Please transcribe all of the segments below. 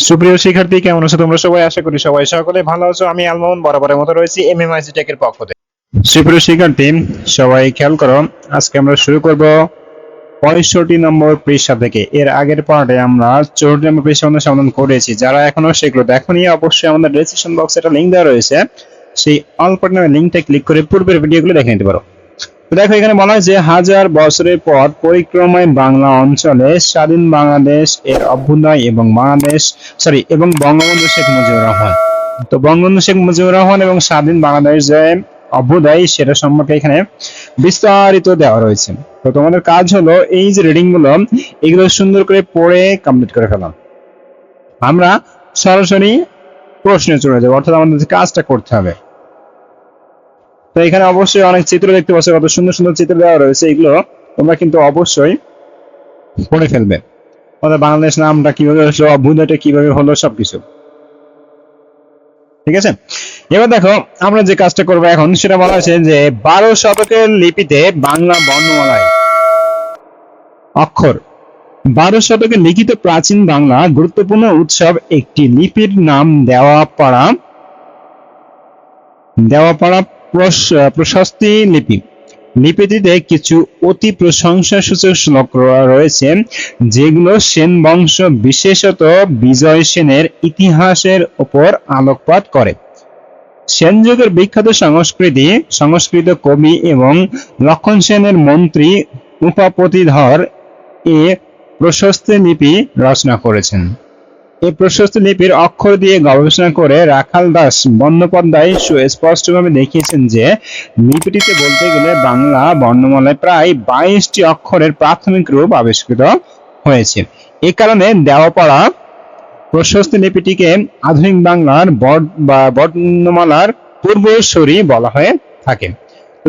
সুপ্রিয় শিক্ষার্থী, কেমন আছো তোমরা সবাই? আশা করি সবাই সকলে ভালো আছো। আমি আলমোহন, বরাবরের মতো রয়েছি এমএমআইসি টেকের পক্ষ থেকে। সুপ্রিয় শিক্ষার্থী, সবাই খেয়াল করো, আজকে আমরা শুরু করব পঁয়ষট্টি নম্বর পৃষ্ঠা থেকে। এর আগের পার্টে আমরা চৌষট্টি নম্বর পৃষ্ঠা আমাদের সমাধান করেছি। যারা এখনও সেগুলো দেখোনি, অবশ্যই আমাদের রেজিস্ট্রেশন বক্সে একটা লিঙ্ক দেওয়া রয়েছে। সেই অল পার্ট নামে লিঙ্কটা ক্লিক করে পূর্বের ভিডিওগুলো দেখে নিতে পারো। দেখো, এখানে বলা হয় যে হাজার বছরের পর পরিক্রমায় বাংলা অঞ্চলে স্বাধীন বাংলাদেশ এর অভ্যুদয় এবং বাংলাদেশ সরি এবং বঙ্গবন্ধু শেখ মুজিবুর রহমান। তো বঙ্গবন্ধু শেখ মুজিবুর রহমান এবং স্বাধীন বাংলাদেশ যে অভ্যুদয়, সেটা সম্পর্কে এখানে বিস্তারিত দেওয়া রয়েছে। তো তোমাদের কাজ হলো, এই যে রিডিংগুলো, এগুলো সুন্দর করে পড়ে কমপ্লিট করে ফেলাম আমরা সরাসরি প্রশ্নে চলে যাব, অর্থাৎ আমাদের কাজটা করতে হবে। তো এখানে অবশ্যই অনেক চিত্র দেখতে পাচ্ছ কত সুন্দর সুন্দর চিত্র দেওয়া রয়েছে এগুলো। তোমরা কিন্তু অবশ্যই পড়ে ফেলবে। অর্থাৎ বাংলাদেশ নামটা কীভাবে হলো অভ্যুদয়টা কীভাবে হলো সবকিছু। ঠিক আছে? এবার দেখো আমরা যে কাজটা করব এখন সেটা বলা হয়েছে যে বারো শতকের লিপিতে বাংলা বর্ণমালায় অক্ষর। বারো শতকে লিখিত প্রাচীন বাংলা গুরুত্বপূর্ণ উৎসব একটি লিপির নাম দেওয়া পাড়া দেওয়া পাড়া প্রশস্তি লিপি। লিপিটিতে কিছু অতি প্রশংসাসূচক শ্লোক রয়েছে, যেগুলো সেন বংশ, বিশেষত বিজয় সেনের ইতিহাসের উপর আলোকপাত করে। সেন যুগের বিখ্যাত সংস্কৃতি, সংস্কৃত কবি এবং লক্ষণ সেনের মন্ত্রী উপাপতিধর এ প্রশস্তি লিপি রচনা করেছেন। এই প্রশস্ত লিপির অক্ষর দিয়ে গবেষণা করে রাখাল দাস বন্দ্যোপাধ্যায় সুস্পষ্টভাবে দেখিয়েছেন যে, লিপিটিতে বলতে গেলে বাংলা বর্ণমালায় প্রায় বাইশটি অক্ষরের প্রাথমিক রূপ আবিষ্কৃত হয়েছে। এ কারণে দেওয়াপাড়া প্রশস্ত লিপিটিকে আধুনিক বাংলার বর্ণমালার পূর্বসূরি বলা হয়ে থাকে।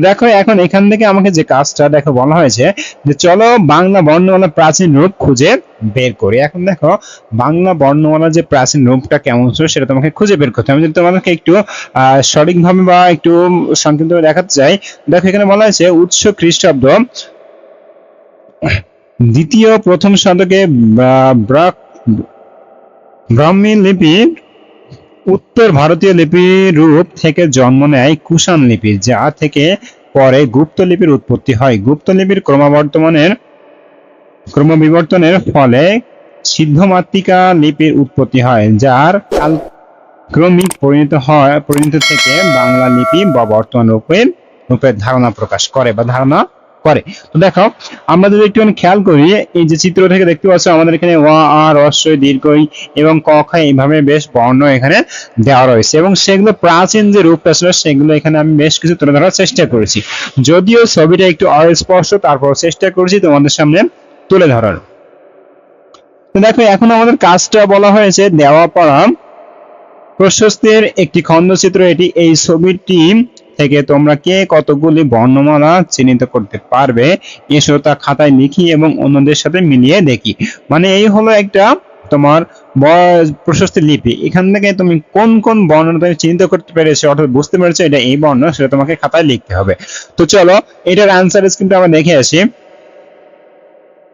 দেখো, এখন এখান থেকে আমাকে যে কাজটা দেখো বলা হয়েছে যে চলো বাংলা বর্ণমালা প্রাচীন রূপ খুঁজে বের করি। এখন দেখো, বাংলা বর্ণমালা যে প্রাচীন রূপটা কেমন ছিল সেটা তোমাকে খুঁজে বের করতে হবে। আমি যদি তোমাদেরকে একটু সঠিকভাবে বা একটু সংক্ষিপ্তভাবে দেখাতে চাই, দেখো এখানে বলা হয়েছে, উৎস খ্রিস্টাব্দ দ্বিতীয় প্রথম শতকে ব্রা- ব্রা- ব্রাহ্মী লিপি উত্তর ভারতীয় লিপির রূপ থেকে জন্ম নেয় কুষাণ লিপি, যা থেকে পরে গুপ্ত লিপির উৎপত্তি হয়। গুপ্ত লিপির ক্রমবর্ধমানের ক্রমবিবর্তনের ফলে সিদ্ধমাতৃকা লিপির উৎপত্তি হয়, যার কাল ক্রমিক পরিণত হয়, পরিণত থেকে বাংলা লিপি বা বর্তমান রূপের রূপের ধারণা প্রকাশ করে বা ধারণা করে। তো দেখো, আমরা যদি একটু খেয়াল করি, এই যে চিত্র থেকে দেখতে পাচ্ছ, আমাদের এখানে ওয়া আ রস্বই দীর্ঘই এবং ক, খ এইভাবে বেশ বর্ণ এখানে দেওয়া রয়েছে এবং সেগুলো প্রাচীন যে রূপটা ছিল, সেগুলো এখানে আমি বেশ কিছু তুলে ধরার চেষ্টা করেছি। যদিও ছবিটা একটু অস্পষ্ট তারপর চেষ্টা করেছি তোমাদের সামনে তুলে ধরার। তো দেখো, এখন আমাদের কাজটা বলা হয়েছে, দেওয়া পড়া প্রশস্তের একটি খণ্ডচিত্র। এটি এই ছবিটি থেকে তোমরা কে কতগুলি বর্ণমালা চিহ্নিত করতে পারবে এসো তা খাতায় লিখি এবং অন্যদের সাথে মিলিয়ে দেখি। মানে এই হলো একটা তোমার প্রশস্তি লিপি। এখান থেকে তুমি কোন কোন বর্ণনা তুমি চিহ্নিত করতে পেরেছ অর্থাৎ বুঝতে পেরেছ এটা এই বর্ণ, সেটা তোমাকে খাতায় লিখতে হবে। তো চলো, এটার অ্যান্সার স্ক্রিনটা আমরা দেখে আসি।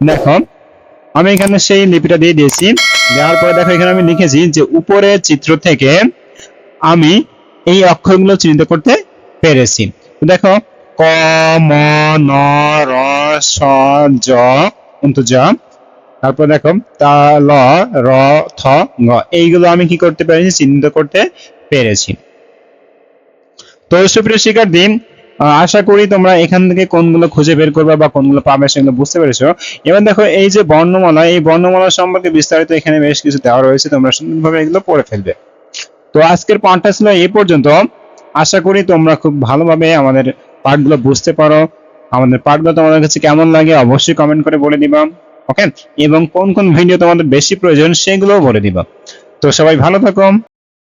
দেখো, আমি এখানে সেই লিপিটা দিয়ে দিয়েছি। দেওয়ার পরে দেখো, এখানে আমি লিখেছি যে উপরের চিত্র থেকে আমি এই অক্ষরগুলো চিহ্নিত করতে পেরেছি। দেখো, ক, ম, ন, র, স, জ জ তারপর দেখো, তা, ল, র, থ গ এইগুলো আমি কি করতে পেরেছি? চিহ্নিত করতে পেরেছি। তো সুপ্রিয় শিক্ষার্থী আশা করি তোমরা এখান থেকে কোনগুলো খুঁজে বের করবে বা কোনগুলো পাবে সেগুলো বুঝতে পেরেছ। এবার দেখো, এই যে বর্ণমালা, এই বর্ণমালা সম্পর্কে বিস্তারিত এখানে বেশ কিছু দেওয়া রয়েছে, তোমরা সুন্দরভাবে এগুলো পড়ে ফেলবে। তো আজকের পাঠটা ছিল এই পর্যন্ত। আশা করি তোমরা খুব ভালোভাবে আমাদের পাঠগুলো বুঝতে পারো। আমাদের পাঠগুলো তোমাদের কাছে কেমন লাগে অবশ্যই কমেন্ট করে বলে দিবা ওকে এবং কোন কোন ভিডিও তোমাদের বেশি প্রয়োজন সেগুলোও বলে দিবা। তো সবাই ভালো থাকো।